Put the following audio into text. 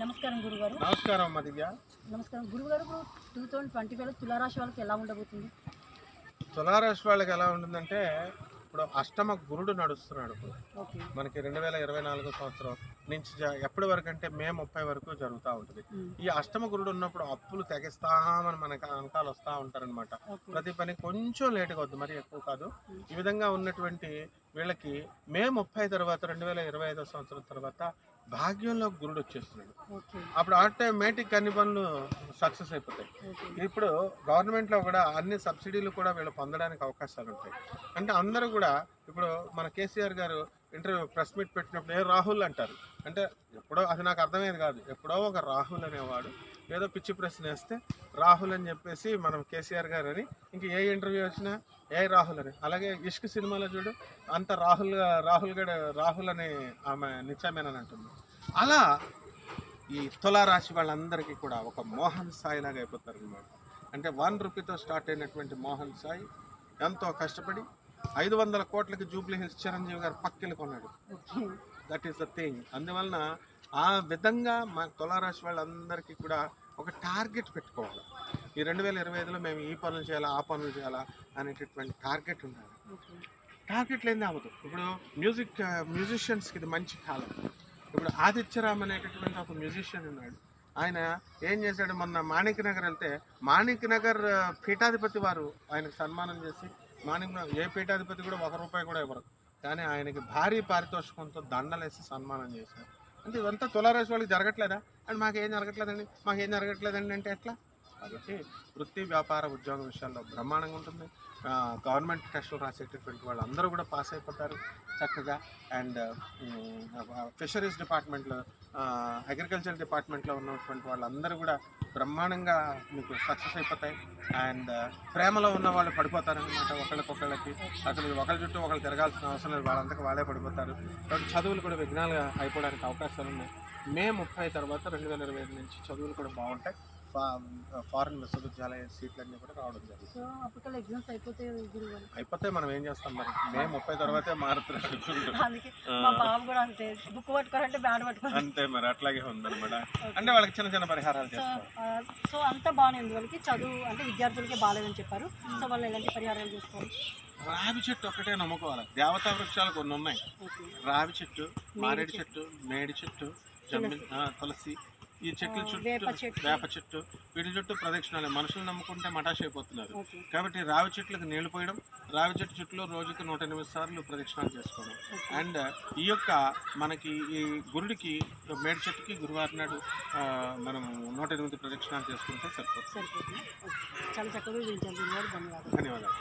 నమస్కారం గురుగారు. నమస్కారం అమ్మ దివ్య. నమస్కారం. గురుగారు ఇప్పుడు టూ థౌజండ్ ట్వంటీ ఫైవ్లో తులారాశి వాళ్ళకి ఎలా ఉండబోతుంది? తులారాశి వాళ్ళకి ఎలా ఉంటుందంటే ఇప్పుడు అష్టమ గురుడు నడుస్తున్నాడు ఇప్పుడు. మనకి రెండు వేల ఇరవై నాలుగో సంవత్సరం నుంచి ఎప్పటి వరకు అంటే మే ముప్పై వరకు జరుగుతూ ఉంటుంది. ఈ అష్టమ గురుడు ఉన్నప్పుడు అప్పులు తెగిస్తామని మనకి అంకాలు వస్తూ ఉంటారనమాట ప్రతి పని కొంచెం లేట్గా వద్దు మరి ఎక్కువ కాదు. ఈ విధంగా ఉన్నటువంటి వీళ్ళకి మే ముప్పై తర్వాత రెండు వేల ఇరవై ఐదో సంవత్సరం తర్వాత భాగ్యంలో గురుడు వచ్చేస్తున్నాడు. అప్పుడు ఆటోమేటిక్ అన్ని పనులు సక్సెస్ అయిపోతాయి. ఇప్పుడు గవర్నమెంట్లో కూడా అన్ని సబ్సిడీలు కూడా వీళ్ళు పొందడానికి అవకాశాలు ఉంటాయి. అంటే అందరూ కూడా ఇప్పుడు మన కేసీఆర్ గారు ఇంటర్వ్యూ ప్రెస్ మీట్ పెట్టినప్పుడు ఏ రాహుల్ అంటారు? అంటే ఎప్పుడో అది నాకు అర్థమయ్యేది కాదు. ఎప్పుడో ఒక రాహుల్ అనేవాడు ఏదో పిచ్చి ప్రశ్న వేస్తే రాహుల్ అని చెప్పేసి మనం కేసీఆర్ గారు అని. ఇంక ఏ ఇంటర్వ్యూ వచ్చినా ఏ రాహుల్ అని. అలాగే ఇష్క్ సినిమాలో చూడు అంత రాహుల్ రాహుల్ గడ రాహుల్ అని ఆమె నిత్యమేనని అంటుంది. అలా ఈ తులారాశి వాళ్ళందరికీ కూడా ఒక మోహన్ సాయి లాగా అయిపోతారు అనమాట అంటే వన్ రూపీతో స్టార్ట్ అయినటువంటి మోహన్ సాయి ఎంతో కష్టపడి ఐదు వందల కోట్లకి జూబ్లీ హిల్స్ చిరంజీవి గారు పక్కిలు కొన్నాడు. దట్ ఈస్ ద థింగ్ అందువలన ఆ విధంగా మా తులారాశి వాళ్ళందరికీ కూడా ఒక టార్గెట్ పెట్టుకోవాలి. ఈ రెండు వేల ఇరవై ఐదులో మేము ఈ పనులు చేయాలా ఆ పనులు చేయాలా అనేటటువంటి టార్గెట్ ఉండాలి. టార్గెట్ లేనిదే అవ్వదు ఇప్పుడు మ్యూజిక్ మ్యూజిషియన్స్కి ఇది మంచి కాలం. ఇప్పుడు ఆదిత్యరామ్ అనేటటువంటి ఒక మ్యూజిషియన్ ఉన్నాడు. ఆయన ఏం చేశాడు? మొన్న మాణిక్ నగర్ వెళ్తే మాణిక్ నగర్ పీఠాధిపతి వారు ఆయనకు సన్మానం చేసి మాణిక్ ఏ పీఠాధిపతి కూడా ఒక రూపాయి కూడా ఇవ్వరు. కానీ ఆయనకి భారీ పారితోషికంతో దండలేసి సన్మానం చేశారు. అంటే ఇదంతా తులారాశి వాళ్ళకి జరగట్లేదా? అండ్ మాకేం జరగట్లేదండి? మాకేం జరగట్లేదండి అంటే ఎట్లా? కాబట్టి వృత్తి వ్యాపార ఉద్యోగ విషయాల్లో బ్రహ్మాండంగా ఉంటుంది. గవర్నమెంట్ టెస్టులు రాసేటటువంటి వాళ్ళు అందరూ కూడా పాస్ అయిపోతారు చక్కగా. అండ్ ఫిషరీస్ డిపార్ట్మెంట్లో అగ్రికల్చర్ డిపార్ట్మెంట్లో ఉన్నటువంటి వాళ్ళందరూ కూడా బ్రహ్మాండంగా మీకు సక్సెస్ అయిపోతాయి. అండ్ ప్రేమలో ఉన్న వాళ్ళు పడిపోతారనమాట ఒకళ్ళకొకళ్ళకి. అసలు ఒకళ్ళ చుట్టూ ఒకళ్ళు తిరగాల్సిన అవసరం లేదు. వాళ్ళంతకు వాళ్ళే పడిపోతారు. కాబట్టి చదువులు కూడా విఘ్నాలుగా అయిపోవడానికి అవకాశాలు ఉన్నాయి. మే ముప్పై తర్వాత రెండు వేల ఇరవై ఐదు నుంచి చదువులు కూడా బాగుంటాయి. ఫారెన్ విశ్వవిద్యాలయ సీట్లన్నీ కూడా రావడం జరుగుతుంది అయిపోతే మనం ఏం చేస్తాం మరి? మే ముప్పై తర్వాతే అంతే. మరి అట్లాగే ఉందన్నమాట. అంటే వాళ్ళకి చిన్న చిన్న పరిహారాలు సో అంతా బాగానే ఉంది వాళ్ళకి. చదువు అంటే విద్యార్థులకే బాగాలేదని చెప్పారు. సో వాళ్ళు ఎలాంటి పరిహారాలు చేసుకోవాలి? రావి చెట్టు ఒక్కటే నమ్ముకోవాలి. దేవతా వృక్షాలు కొన్ని ఉన్నాయి. రావి చెట్టు మారేడు చెట్టు మేడి చెట్టు జమ్మి తులసి. ఈ చెట్ల చుట్టూ వేప చెట్టు. వీటి చుట్టూ ప్రదక్షిణాలు. మనుషులు నమ్ముకుంటే మటాష్ అయిపోతున్నారు. కాబట్టి రావి చెట్లకు నీళ్ళు పోయడం రావి చెట్టు చుట్టూ రోజుకి నూట ఎనిమిది సార్లు ప్రదక్షిణాలు చేసుకోవడం. అండ్ ఈ యొక్క మనకి ఈ గురుడికి మేడి చెట్టుకి గురువారం నాడు మనం నూట ఎనిమిది ప్రదక్షిణాలు చేసుకుంటే సరిపోతుంది. చాలా చక్కగా ధన్యవాదాలు.